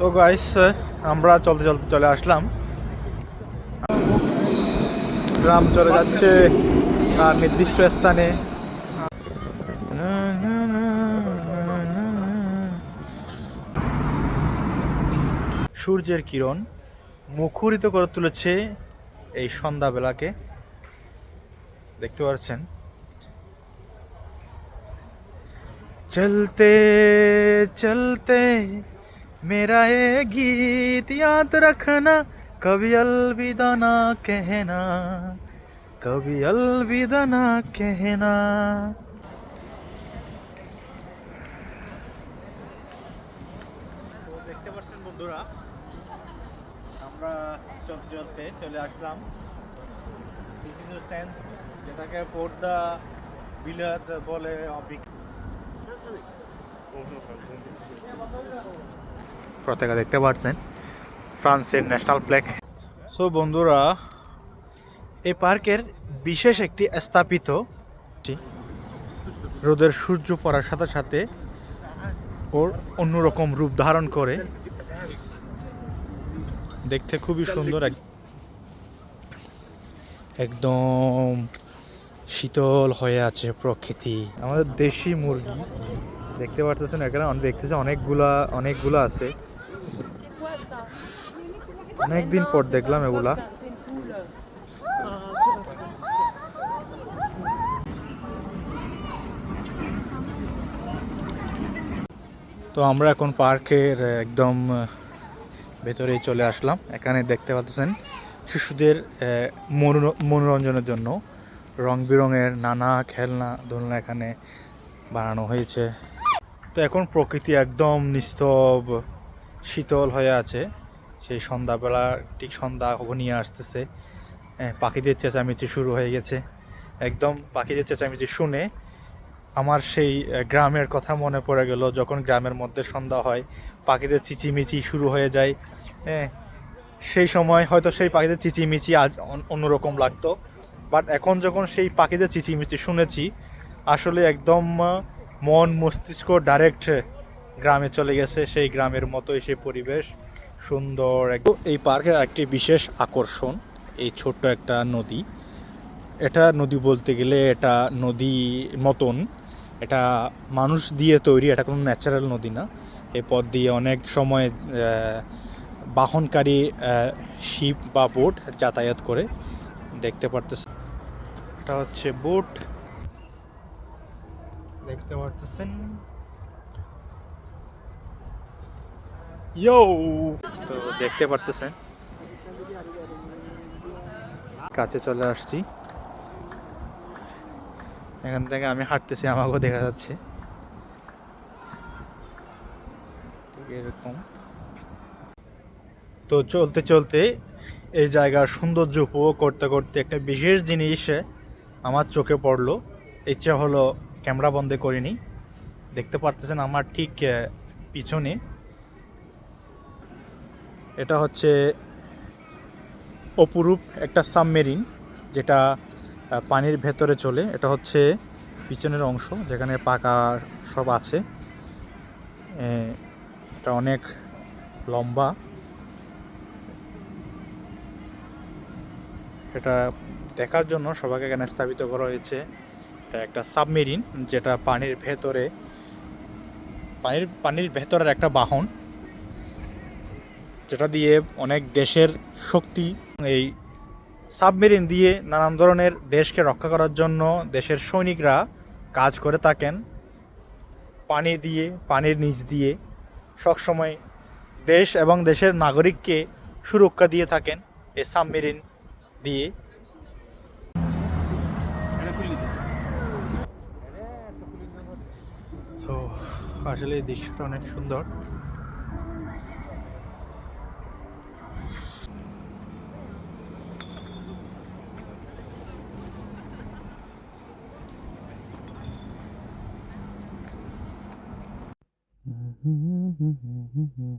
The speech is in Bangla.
তো গাইস আমরা চলতে চলতে চলে আসলাম। গ্রাম চলে যাচ্ছে তার নির্দিষ্ট স্থানে। সূর্যের কিরণ মুখরিত করে তুলেছে এই সন্ধ্যাবেলাকে। দেখতে পাচ্ছেন? চলতে চলতে मेरा ये गीत याद रखना कभी अलविदा ना कहना कभी अलविदा ना कहना তো দেখতে পাচ্ছেন বন্ধুরা আমরা চলতে চলতে চলে আসলাম বিভিন্ন সেন্স যেটাকে পর্দা বিলাত বলে অবিক পতাকা দেখতে পাচ্ছেন ফ্রান্সের ন্যাশনাল প্লেক সো বন্ধুরা, এই পার্কের বিশেষ একটি স্থাপিত রোদের সূর্য পড়ার সাথে সাথে ওর অন্যরকম রূপ ধারণ করে। দেখতে খুবই সুন্দর এক- একদম শীতল হয়ে আছে প্রকৃতি। আমাদের দেশি মুরগি, দেখতে পারতেছেন এখানে দেখতেছে অনেকগুলা অনেকগুলা আছে। অনেকদিন পর দেখলাম এগুলা। তো আমরা এখন পার্কের একদম ভেতরেই চলে আসলাম। এখানে দেখতে পাচ্ছেন শিশুদের মনোর- মনোরঞ্জনের জন্য রং বেরঙের নানা খেলনা, দোলনা এখানে বানানো হয়েছে। তো এখন প্রকৃতি একদম নিস্তব, শীতল হয়ে আছে। সেই সন্ধ্যাবেলা ঠিক সন্ধ্যা ঘনিয়ে আসতেছে। পাখিদের চেঁচামেচি শুরু হয়ে গেছে। একদম পাখিদের চেঁচামেচি শুনে আমার সেই গ্রামের কথা মনে পড়ে গেল। যখন গ্রামের মধ্যে সন্ধ্যা হয়, পাখিদের চিচিমিচি শুরু হয়ে যায়। হ্যাঁ সেই সময় হয়তো সেই পাখিদের চিচিমিচি আজ অন- অন্যরকম লাগতো। বাট এখন যখন সেই পাখিদের চিচিমিচি শুনেছি, আসলে একদম মন মস্তিষ্ক ডাইরেক্ট গ্রামে চলে গেছে। সেই গ্রামের মতোই সেই পরিবেশ। সুন্দর এই পার্কের একটি বিশেষ আকর্ষণ, এই ছোট্ট একটা নদী। এটা নদী বলতে গেলে এটা নদী মতন। এটা মানুষ দিয়ে তৈরি, এটা কোনো ন্যাচারাল নদী না। এই পথ দিয়ে অনেক সময় বাহনকারী শিপ বা বোট যাতায়াত করে। দেখতে পারতেছে এটা হচ্ছে বোট। দেখতে পারতেছেন। ইয়ো তো দেখতে পারতেছেন। কাছে চলে আসছি। এখান থেকে আমি হাঁটতেছি, আমাকেও দেখা যাচ্ছে। এরকম। তো চলতে চলতে এই জায়গার সৌন্দর্য উপভোগ করতে করতে একটা বিশেষ জিনিস আমার চোখে পড়ল। ইচ্ছা হলো ক্যামেরা বন্ধ করিনি। দেখতে পারতেছেন আমার ঠিক পিছনে। এটা হচ্ছে অপরূপ একটা সাবমেরিন যেটা পানির ভেতরে চলে। এটা হচ্ছে পিছনের অংশ যেখানে পাকা সব আছে। এটা অনেক লম্বা। এটা দেখার জন্য সবাইকে এখানে স্থাপিত করা হয়েছে। এটা একটা সাবমেরিন যেটা পানির ভেতরে, পানির পানির ভেতরের একটা বাহন। যেটা দিয়ে অনেক দেশের শক্তি এই সাবমেরিন দিয়ে নানান ধরনের দেশকে রক্ষা করার জন্য দেশের সৈনিকরা কাজ করে থাকেন। পানি দিয়ে, পানির নিচ দিয়ে সবসময় দেশ এবং দেশের নাগরিককে সুরক্ষা দিয়ে থাকেন এই সাবমেরিন দিয়ে। তো আসলে এই দৃশ্যটা অনেক সুন্দর। Mm-hmm.